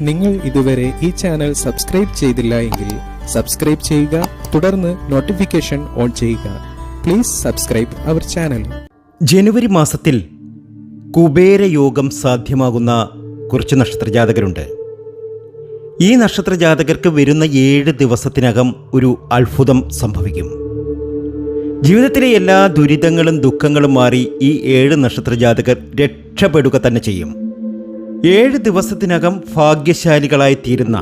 നിങ്ങൾ ഇതുവരെ ഈ ചാനൽ സബ്സ്ക്രൈബ് ചെയ്തില്ല എങ്കിൽ സബ്സ്ക്രൈബ് ചെയ്യുക തുടർന്ന് നോട്ടിഫിക്കേഷൻ ഓൺ ചെയ്യുക. പ്ലീസ് സബ്സ്ക്രൈബ് അവർ ചാനൽ ജനുവരി മാസത്തിൽ കുബേരയോഗം സാധ്യമാകുന്ന കുറച്ച് നക്ഷത്രജാതകരുണ്ട്. ഈ നക്ഷത്രജാതകർക്ക് വരുന്ന ഏഴ് ദിവസത്തിനകം ഒരു അത്ഭുതം സംഭവിക്കും. ജീവിതത്തിലെ എല്ലാ ദുരിതങ്ങളും ദുഃഖങ്ങളും മാറി ഈ ഏഴ് നക്ഷത്രജാതകർ രക്ഷപ്പെടുക തന്നെ ചെയ്യും. ഏഴ് ദിവസത്തിനകം ഭാഗ്യശാലികളായി തീരുന്ന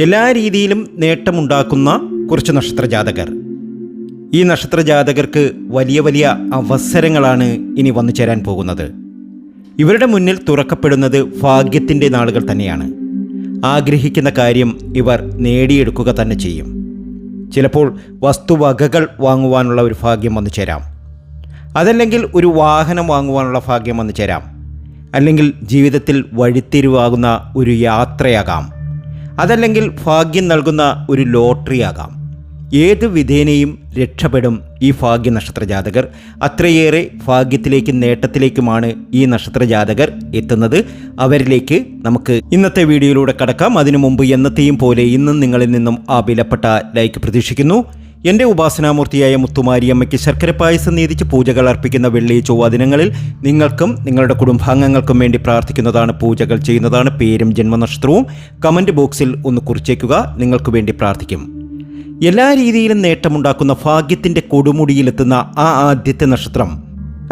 എല്ലാ രീതിയിലും നേട്ടമുണ്ടാക്കുന്ന കുറച്ച് നക്ഷത്രജാതകർ. ഈ നക്ഷത്രജാതകർക്ക് വലിയ വലിയ അവസരങ്ങളാണ് ഇനി വന്നു ചേരാൻ പോകുന്നത്. ഇവരുടെ മുന്നിൽ തുറക്കപ്പെടുന്നത് ഭാഗ്യത്തിന്റെ നാളുകൾ തന്നെയാണ്. ആഗ്രഹിക്കുന്ന കാര്യം ഇവർ നേടിയെടുക്കുക തന്നെ ചെയ്യും. ചിലപ്പോൾ വസ്തുവകകൾ വാങ്ങുവാനുള്ള ഒരു ഭാഗ്യം വന്നു ചേരാം. അതല്ലെങ്കിൽ ഒരു വാഹനം വാങ്ങുവാനുള്ള ഭാഗ്യം വന്നു ചേരാം. അല്ലെങ്കിൽ ജീവിതത്തിൽ വഴിത്തിരിവാകുന്ന ഒരു യാത്രയാകാം. അതല്ലെങ്കിൽ ഭാഗ്യം നൽകുന്ന ഒരു ലോട്ടറിയാകാം. ഏത് വിധേനയും രക്ഷപ്പെടും ഈ ഭാഗ്യ നക്ഷത്ര ജാതകർ അത്രയേറെ ഭാഗ്യത്തിലേക്കും നേട്ടത്തിലേക്കുമാണ് ഈ നക്ഷത്ര ജാതകർ എത്തുന്നത്. അവരിലേക്ക് നമുക്ക് ഇന്നത്തെ വീഡിയോയിലൂടെ കടക്കാം. അതിനു മുമ്പ് എന്നത്തെയും പോലെ ഇന്നും നിങ്ങളിൽ നിന്നും ആ വിലപ്പെട്ട ലൈക്ക് പ്രതീക്ഷിക്കുന്നു. എന്റെ ഉപാസനാമൂർത്തിയായ മുത്തുമാരിയമ്മയ്ക്ക് ശർക്കര പായസം നീതിച്ച് പൂജകൾ അർപ്പിക്കുന്ന വെള്ളി ചൊവ്വ ദിനങ്ങളിൽ നിങ്ങൾക്കും നിങ്ങളുടെ കുടുംബാംഗങ്ങൾക്കും വേണ്ടി പ്രാർത്ഥിക്കുന്നതാണ് പൂജകൾ ചെയ്യുന്നതാണ് പേരും ജന്മനക്ഷത്രവും. കമന്റ് ബോക്സിൽ ഒന്ന് കുറിച്ചേക്കുക. നിങ്ങൾക്ക് വേണ്ടി പ്രാർത്ഥിക്കും. എല്ലാ രീതിയിലും നേട്ടമുണ്ടാക്കുന്ന ഭാഗ്യത്തിന്റെ കൊടുമുടിയിലെത്തുന്ന ആ ആദ്യത്തെ നക്ഷത്രം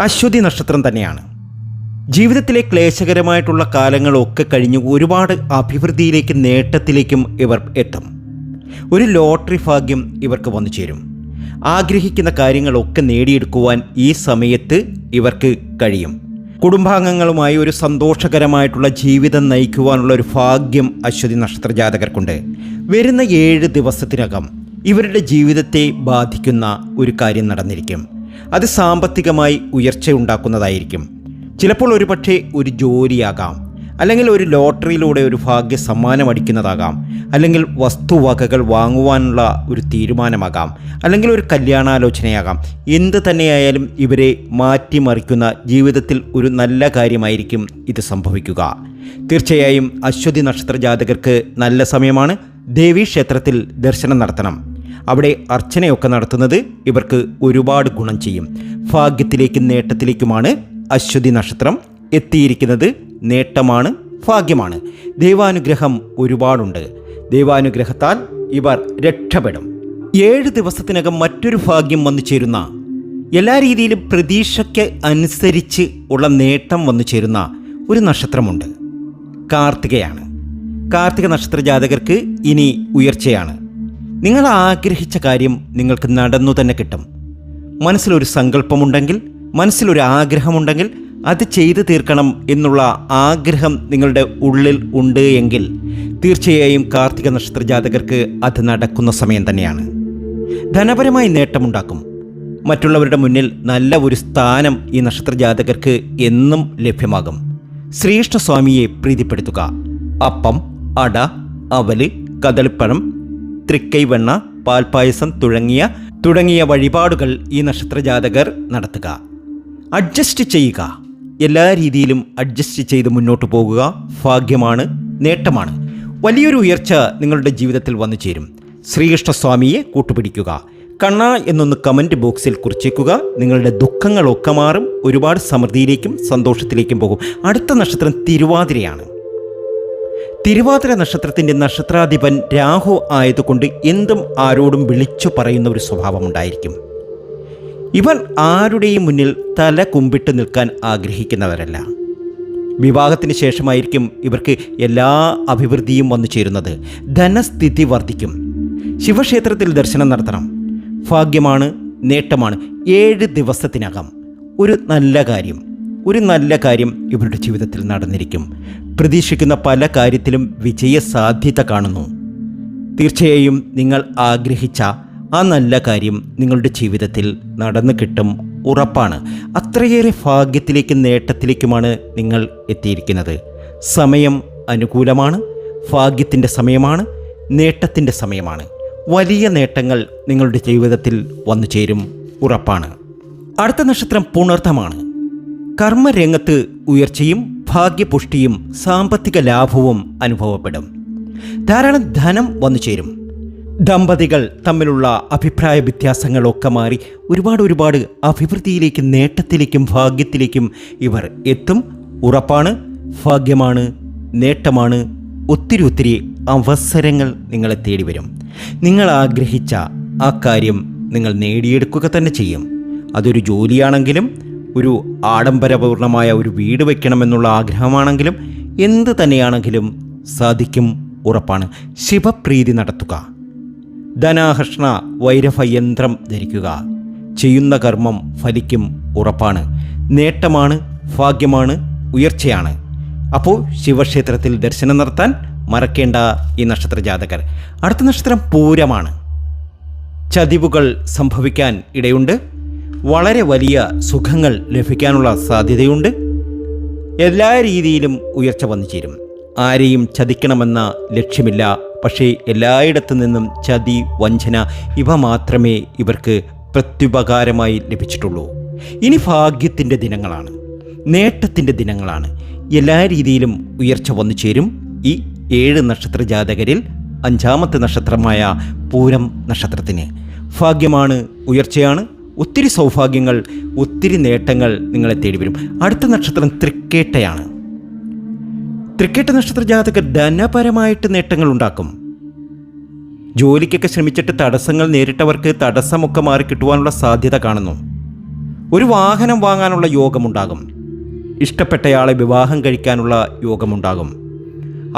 അശ്വതി നക്ഷത്രം തന്നെയാണ്. ജീവിതത്തിലെ ക്ലേശകരമായിട്ടുള്ള കാലങ്ങളൊക്കെ കഴിഞ്ഞ് ഒരുപാട് അഭിവൃദ്ധിയിലേക്കും നേട്ടത്തിലേക്കും ഇവർ എത്തും. ഒരു ലോട്ടറി ഭാഗ്യം ഇവർക്ക് വന്നു ചേരും. ആഗ്രഹിക്കുന്ന കാര്യങ്ങളൊക്കെ നേടിയെടുക്കുവാൻ ഈ സമയത്ത് ഇവർക്ക് കഴിയും. കുടുംബാംഗങ്ങളുമായി ഒരു സന്തോഷകരമായിട്ടുള്ള ജീവിതം നയിക്കുവാനുള്ള ഒരു ഭാഗ്യം അശ്വതി നക്ഷത്ര ജാതകർക്കുണ്ട്. വരുന്ന ഏഴ് ദിവസത്തിനകം ഇവരുടെ ജീവിതത്തെ ബാധിക്കുന്ന ഒരു കാര്യം നടന്നിരിക്കും. അത് സാമ്പത്തികമായി ഉയർച്ച ഉണ്ടാക്കുന്നതായിരിക്കും ചിലപ്പോൾ ഒരുപക്ഷെ ഒരു ജോലിയാകാം അല്ലെങ്കിൽ ഒരു ലോട്ടറിയിലൂടെ ഒരു ഭാഗ്യ സമ്മാനം അടിക്കുന്നതാകാം അല്ലെങ്കിൽ വസ്തുവകകൾ വാങ്ങുവാനുള്ള ഒരു തീരുമാനമാകാം അല്ലെങ്കിൽ ഒരു കല്യാണാലോചനയാകാം. എന്ത് തന്നെയായാലും ഇവരെ മാറ്റിമറിക്കുന്ന ജീവിതത്തിൽ ഒരു നല്ല കാര്യമായിരിക്കും ഇത് സംഭവിക്കുക. തീർച്ചയായും അശ്വതി നക്ഷത്ര ജാതകർക്ക് നല്ല സമയമാണ്. ദേവീ ക്ഷേത്രത്തിൽ ദർശനം നടത്തണം. അവിടെ അർച്ചനയൊക്കെ നടത്തുന്നത് ഇവർക്ക് ഒരുപാട് ഗുണം ചെയ്യും. ഭാഗ്യത്തിലേക്കും നേട്ടത്തിലേക്കുമാണ് അശ്വതി നക്ഷത്രം എത്തിയിരിക്കുന്നത്. നേട്ടമാണ് ഭാഗ്യമാണ്. ദൈവാനുഗ്രഹം ഒരുപാടുണ്ട്. ദൈവാനുഗ്രഹത്താൽ ഇവർ രക്ഷപ്പെടും. ഏഴ് ദിവസത്തിനകം മറ്റൊരു ഭാഗ്യം വന്നു ചേരുന്ന എല്ലാ രീതിയിലും പ്രതീക്ഷയ്ക്ക് അനുസരിച്ച് ഉള്ള നേട്ടം വന്നു ചേരുന്ന ഒരു നക്ഷത്രമുണ്ട്. കാർത്തികയാണ്. കാർത്തിക നക്ഷത്ര ജാതകർക്ക് ഇനി ഉയർച്ചയാണ്. നിങ്ങൾ ആഗ്രഹിച്ച കാര്യം നിങ്ങൾക്ക് നടന്നു തന്നെ കിട്ടും. മനസ്സിലൊരു സങ്കല്പമുണ്ടെങ്കിൽ മനസ്സിലൊരു ആഗ്രഹമുണ്ടെങ്കിൽ അത് ചെയ്തു തീർക്കണം എന്നുള്ള ആഗ്രഹം നിങ്ങളുടെ ഉള്ളിൽ ഉണ്ട് എങ്കിൽ തീർച്ചയായും കാർത്തിക നക്ഷത്ര ജാതകർക്ക് അത് നടക്കുന്ന സമയം തന്നെയാണ്. ധനപരമായി നേട്ടമുണ്ടാക്കും. മറ്റുള്ളവരുടെ മുന്നിൽ നല്ല ഒരു സ്ഥാനം ഈ നക്ഷത്ര ജാതകർക്ക് എന്നും ലഭ്യമാകും. ശ്രീകൃഷ്ണസ്വാമിയെ പ്രീതിപ്പെടുത്തുക. അപ്പം അട അവൽ കദളിപ്പഴം തൃക്കൈവെണ്ണ പാൽപ്പായസം തുടങ്ങിയ തുടങ്ങിയ വഴിപാടുകൾ ഈ നക്ഷത്ര ജാതകർ നടത്തുക. അഡ്ജസ്റ്റ് ചെയ്യുക. എല്ലാ രീതിയിലും അഡ്ജസ്റ്റ് ചെയ്ത് മുന്നോട്ട് പോകുക ഭാഗ്യമാണ് നേട്ടമാണ്. വലിയൊരു ഉയർച്ച നിങ്ങളുടെ ജീവിതത്തിൽ വന്നു ചേരും. ശ്രീകൃഷ്ണസ്വാമിയെ കൂട്ടുപിടിക്കുക. കണ്ണ എന്നൊന്ന് കമന്റ് ബോക്സിൽ കുറിച്ചേക്കുക. നിങ്ങളുടെ ദുഃഖങ്ങളൊക്കെ മാറും ഒരുപാട് സമൃദ്ധിയിലേക്കും സന്തോഷത്തിലേക്കും പോകും. അടുത്ത നക്ഷത്രം തിരുവാതിരയാണ്. തിരുവാതിര നക്ഷത്രത്തിന്റെ നക്ഷത്രാധിപൻ രാഹു ആയതുകൊണ്ട് എന്തും ആരോടും വിളിച്ചു പറയുന്ന ഒരു സ്വഭാവമുണ്ടായിരിക്കും ഇവർ ആരുടെയും മുന്നിൽ തല കുമ്പിട്ട് നിൽക്കാൻ ആഗ്രഹിക്കുന്നവരല്ല. വിവാഹത്തിന് ശേഷമായിരിക്കും ഇവർക്ക് എല്ലാ അഭിവൃദ്ധിയും വന്നു ചേരുന്നത്. ധനസ്ഥിതി വർദ്ധിക്കും. ശിവക്ഷേത്രത്തിൽ ദർശനം നടത്തണം. ഭാഗ്യമാണ് നേട്ടമാണ്. ഏഴ് ദിവസത്തിനകം. ഒരു നല്ല കാര്യം ഒരു നല്ല കാര്യം ഇവരുടെ ജീവിതത്തിൽ നടന്നിരിക്കും. പ്രതീക്ഷിക്കുന്ന പല കാര്യത്തിലും വിജയ സാധ്യത കാണുന്നു. തീർച്ചയായും നിങ്ങൾ ആഗ്രഹിച്ച ആ നല്ല കാര്യം നിങ്ങളുടെ ജീവിതത്തിൽ നടന്നു കിട്ടും ഉറപ്പാണ്. അത്രയേറെ ഭാഗ്യത്തിലേക്കും നേട്ടത്തിലേക്കുമാണ് നിങ്ങൾ എത്തിയിരിക്കുന്നത്. സമയം അനുകൂലമാണ് ഭാഗ്യത്തിന്റെ സമയമാണ് നേട്ടത്തിന്റെ സമയമാണ്. വലിയ നേട്ടങ്ങൾ നിങ്ങളുടെ ജീവിതത്തിൽ വന്നു ചേരും ഉറപ്പാണ്. അടുത്ത നക്ഷത്രം പുണർത്തമാണ്. കർമ്മരംഗത്ത് ഉയർച്ചയും ഭാഗ്യപുഷ്ടിയും സാമ്പത്തിക ലാഭവും അനുഭവപ്പെടും. ധാരാളം ധനം വന്നു ചേരും. ദമ്പതികൾ തമ്മിലുള്ള അഭിപ്രായ വ്യത്യാസങ്ങളൊക്കെ മാറി ഒരുപാട് ഒരുപാട് അഭിവൃദ്ധിയിലേക്കും നേട്ടത്തിലേക്കും ഭാഗ്യത്തിലേക്കും ഇവർ എത്തും. ഉറപ്പാണ് ഭാഗ്യമാണ് നേട്ടമാണ്. ഒത്തിരി ഒത്തിരി അവസരങ്ങൾ നിങ്ങളെ തേടി വരും നിങ്ങൾ ആഗ്രഹിച്ച ആ കാര്യം നിങ്ങൾ നേടിയെടുക്കുക തന്നെ ചെയ്യും. അതൊരു ജോലിയാണെങ്കിലും ഒരു ആഡംബരപൂർണമായ ഒരു വീട് വയ്ക്കണമെന്നുള്ള ആഗ്രഹമാണെങ്കിലും എന്ത് തന്നെയാണെങ്കിലും സാധിക്കും ഉറപ്പാണ്. ശിവപ്രീതി നടത്തുക. ധനാകർഷണ വൈരഭയന്ത്രം ധരിക്കുക. ചെയ്യുന്ന കർമ്മം ഫലിക്കും ഉറപ്പാണ്. നേട്ടമാണ് ഭാഗ്യമാണ് ഉയർച്ചയാണ്. അപ്പോൾ ശിവക്ഷേത്രത്തിൽ ദർശനം നടത്താൻ മറക്കേണ്ട ഈ നക്ഷത്ര ജാതകർ അടുത്ത നക്ഷത്രം പൂരമാണ്. ചതിവുകൾ സംഭവിക്കാൻ ഇടയുണ്ട്. വളരെ വലിയ സുഖങ്ങൾ ലഭിക്കാനുള്ള സാധ്യതയുണ്ട്. എല്ലാ രീതിയിലും ഉയർച്ച വന്നു ചേരും ആരെയും ചതിക്കണമെന്ന ലക്ഷ്യമില്ല. പക്ഷേ എല്ലായിടത്തു നിന്നും ചതി വഞ്ചന ഇവ മാത്രമേ ഇവർക്ക് പ്രത്യുപകാരമായി ലഭിച്ചിട്ടുള്ളൂ. ഇനി ഭാഗ്യത്തിന്റെ ദിനങ്ങളാണ്. നേട്ടത്തിന്റെ ദിനങ്ങളാണ്. എല്ലാ രീതിയിലും ഉയർച്ച വന്നു ചേരും ഈ ഏഴ് നക്ഷത്ര ജാതകരിൽ അഞ്ചാമത്തെ നക്ഷത്രമായ പൂരം നക്ഷത്രത്തിന് ഭാഗ്യമാണ് ഉയർച്ചയാണ്. ഒത്തിരി സൗഭാഗ്യങ്ങൾ ഒത്തിരി നേട്ടങ്ങൾ നിങ്ങളെ തേടി വരും അടുത്ത നക്ഷത്രം തൃക്കേട്ടയാണ്. തൃക്കേട്ട നക്ഷത്ര ജാതകർ ധനപരമായിട്ട് നേട്ടങ്ങൾ ഉണ്ടാക്കും ജോലിക്കൊക്കെ ശ്രമിച്ചിട്ട് തടസ്സങ്ങൾ നേരിട്ടവർക്ക് തടസ്സമൊക്കെ മാറി കിട്ടുവാനുള്ള സാധ്യത കാണുന്നു. ഒരു വാഹനം വാങ്ങാനുള്ള യോഗമുണ്ടാകും. ഇഷ്ടപ്പെട്ടയാളെ വിവാഹം കഴിക്കാനുള്ള യോഗമുണ്ടാകും.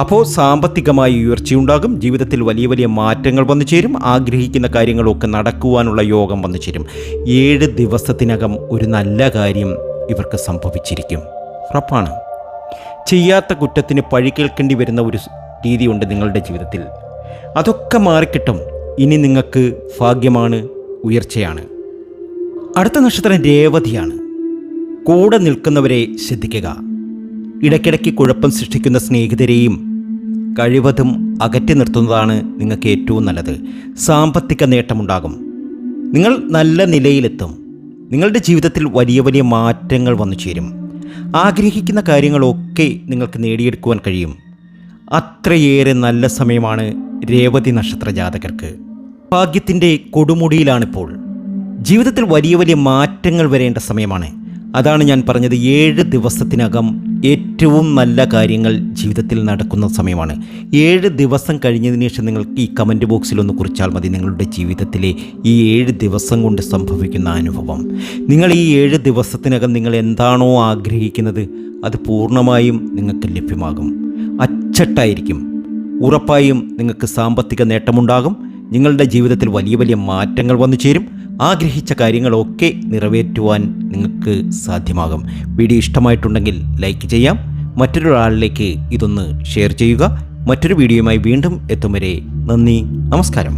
അപ്പോൾ സാമ്പത്തികമായി ഉയർച്ചയുണ്ടാകും. ജീവിതത്തിൽ വലിയ വലിയ മാറ്റങ്ങൾ വന്നു ചേരും. ആഗ്രഹിക്കുന്ന കാര്യങ്ങളൊക്കെ നടക്കുവാനുള്ള യോഗം വന്നു ചേരും. ഏഴ് ദിവസത്തിനകം ഒരു നല്ല കാര്യം ഇവർക്ക് സംഭവിച്ചിരിക്കും. ഉറപ്പാണ്. ചെയ്യാത്ത കുറ്റത്തിന് പഴി കേൾക്കേണ്ടി വരുന്ന ഒരു രീതിയുണ്ട് നിങ്ങളുടെ ജീവിതത്തിൽ. അതൊക്കെ മാറിക്കിട്ടും. ഇനി നിങ്ങൾക്ക് ഭാഗ്യമാണ് ഉയർച്ചയാണ്. അടുത്ത നക്ഷത്രം രേവതിയാണ്. കൂടെ നിൽക്കുന്നവരെ ശ്രദ്ധിക്കുക. ഇടയ്ക്കിടയ്ക്ക് കുഴപ്പം സൃഷ്ടിക്കുന്ന സ്നേഹിതരെയും കഴിവതും അകറ്റി നിർത്തുന്നതാണ് നിങ്ങൾക്ക് ഏറ്റവും നല്ലത്. സാമ്പത്തിക നേട്ടമുണ്ടാകും. നിങ്ങൾ നല്ല നിലയിലെത്തും. നിങ്ങളുടെ ജീവിതത്തിൽ വലിയ വലിയ മാറ്റങ്ങൾ വന്നു ചേരും. ആഗ്രഹിക്കുന്ന കാര്യങ്ങളൊക്കെ നിങ്ങൾക്ക് നേടിയെടുക്കുവാൻ കഴിയും. അത്രയേറെ നല്ല സമയമാണ് രേവതി നക്ഷത്ര ജാതകർക്ക്. ഭാഗ്യത്തിന്റെ കൊടുമുടിയിലാണിപ്പോൾ. ജീവിതത്തിൽ വലിയ വലിയ മാറ്റങ്ങൾ വരേണ്ട സമയമാണ്. അതാണ് ഞാൻ പറഞ്ഞത് ഏഴ് ദിവസത്തിനകം ഏറ്റവും നല്ല കാര്യങ്ങൾ ജീവിതത്തിൽ നടക്കുന്ന സമയമാണ്. ഏഴ് ദിവസം കഴിഞ്ഞതിന് ശേഷം നിങ്ങൾക്ക് ഈ കമന്റ് ബോക്സിൽ ഒന്ന് കുറിച്ചാൽ മതി. നിങ്ങളുടെ ജീവിതത്തിലെ ഈ ഏഴ് ദിവസം കൊണ്ട് സംഭവിക്കുന്ന അനുഭവം. നിങ്ങൾ ഈ ഏഴ് ദിവസത്തിനകം നിങ്ങൾ എന്താണോ ആഗ്രഹിക്കുന്നത് അത് പൂർണമായും നിങ്ങൾക്ക് ലഭ്യമാകും. അച്ചട്ടായിരിക്കും. ഉറപ്പായും നിങ്ങൾക്ക് സാമ്പത്തിക നേട്ടമുണ്ടാകും. നിങ്ങളുടെ ജീവിതത്തിൽ വലിയ വലിയ മാറ്റങ്ങൾ വന്നു ചേരും. ആഗ്രഹിച്ച കാര്യങ്ങളൊക്കെ നിറവേറ്റുവാൻ നിങ്ങൾക്ക് സാധ്യമാകും. വീഡിയോ ഇഷ്ടമായിട്ടുണ്ടെങ്കിൽ ലൈക്ക് ചെയ്യാം. മറ്റൊരാളിലേക്ക് ഇതൊന്ന് ഷെയർ ചെയ്യുക. മറ്റൊരു വീഡിയോയുമായി വീണ്ടും എത്തും വരെ നന്ദി നമസ്കാരം.